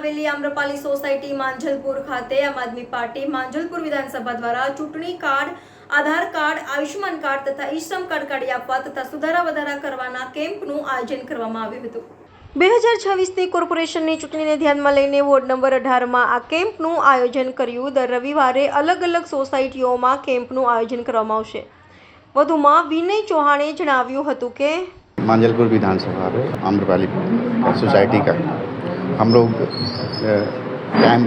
આવેલી આમ્રપાલી સોસાયટી માંજલપુર ખાતે આમ આદમી પાર્ટી માંજલપુર વિધાનસભા દ્વારા ચૂંટણી card Aadhaar card Ayushman card તથા ઈશ્રમ કાર્ડ કાઢી આપવા તથા સુધારા વધારા કરવાના કેમ્પનું આયોજન કરવામાં આવ્યું હતું. બે હજાર છવ્વીસની કોર્પોરેશનની ચૂંટણીને ધ્યાનમાં લઈને વોર્ડ નંબર અઢારમાં આ કેમ્પનું આયોજન કર્યું. દર રવિવારે અલગ અલગ સોસાયટીઓમાં કેમ્પનું આયોજન કરવામાં આવશે. વધુમાં વિનય ચૌહાણે જણાવ્યું હતું કે માંજલપુર વિધાનસભા આમ્રપાલી સોસાયટી કાર્ડ हम लोग कैंप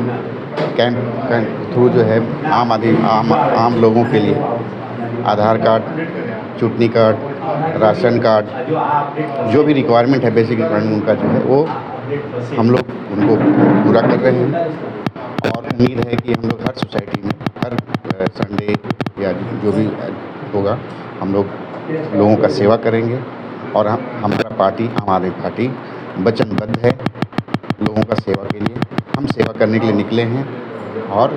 कैंप के थ्रू जो है आम आदमी आम आम लोगों के लिए। आधार कार्ड, चुटनी कार्ड, राशन कार्ड, जो भी रिक्वायरमेंट है बेसिक रिक्वायरमेंट उनका जो है, वो हम लोग उनको पूरा कर रहे हैं। और उम्मीद है कि हम लोग हर सोसाइटी में, हर संडे या जो भी होगा, हम लोग लोगों का सेवा करेंगे। और हम, हमारा पार्टी, आम आदमी पार्टी वचनबद्ध है। लोगों का सेवा के लिए हम सेवा करने के लिए निकले हैं और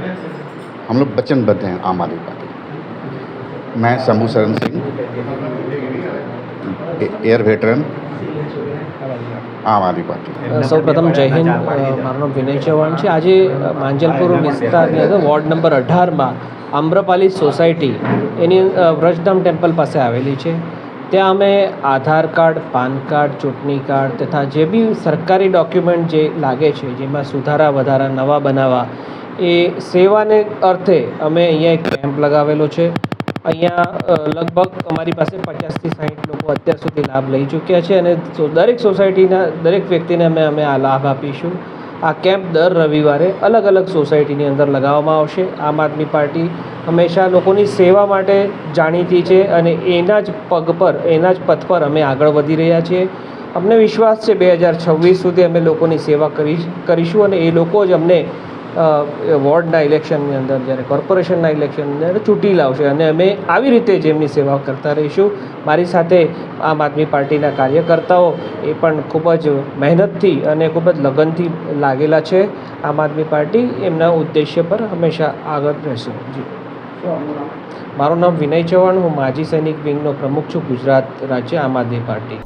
हम लोग वचनबद्ध हैं आम आदमी पार्टी मैं शंभू शरण सिंह ए- एयर वेटरन आम आदमी पार्टी સૌ પ્રથમ જય હિન્દ અ, મારું નામ વિનય ચૌહાણ છે આજે અ, માંજલપુર વિસ્તારની અંદર વોર્ડ નંબર અઢારમાં આમ્રપાલી સોસાયટી એની અ, વ્રજધામ ટેમ્પલ પાસે આવેલી છે ત્યાં અમે આધાર કાર્ડ, પાન કાર્ડ, ચૂંટણી કાર્ડ તથા જે બી સરકારી ડોક્યુમેન્ટ જે લાગે છે, જેમાં સુધારા વધારા, નવા બનાવવા એ સેવાને અર્થે અમે અહીંયા એક કેમ્પ લગાવેલો છે. અહીંયા લગભગ અમારી પાસે પચાસથી સાઠ લોકો અત્યાર સુધી લાભ લઈ ચૂક્યા છે અને દરેક સોસાયટીના દરેક વ્યક્તિને અમે અમે આ લાભ આપીશું. આ કેમ્પ દર રવિવારે અલગ અલગ સોસાયટીની અંદર લગાવવામાં આવશે. આમ આદમી પાર્ટી હંમેશા લોકોની સેવા માટે જાણીતી છે અને એના જ પગ પર, એના જ પથ પર અમે આગળ વધી રહ્યા છીએ. અમને વિશ્વાસ છે, બે હજાર છવ્વીસ સુધી અમે લોકોની સેવા કરી, કરીશું અને એ લોકો જ અમને વોર્ડના ઇલેક્શનની અંદર જ્યારે કોર્પોરેશનના ઇલેક્શનની અંદર ચૂંટી લાવશે અને અમે આવી રીતે જ એમની સેવા કરતા રહીશું. મારી સાથે આમ આદમી પાર્ટીના કાર્યકર્તાઓ એ પણ ખૂબ જ મહેનતથી અને ખૂબ જ લગનથી લાગેલા છે. આમ આદમી પાર્ટી એમના ઉદ્દેશ્ય પર હંમેશા આગળ રહેશે. જી. મારું નામ વિનય ચૌહાણ, હું માજી સૈનિક વિંગનો પ્રમુખ છું ગુજરાત રાજ્ય આમ આદમી પાર્ટી.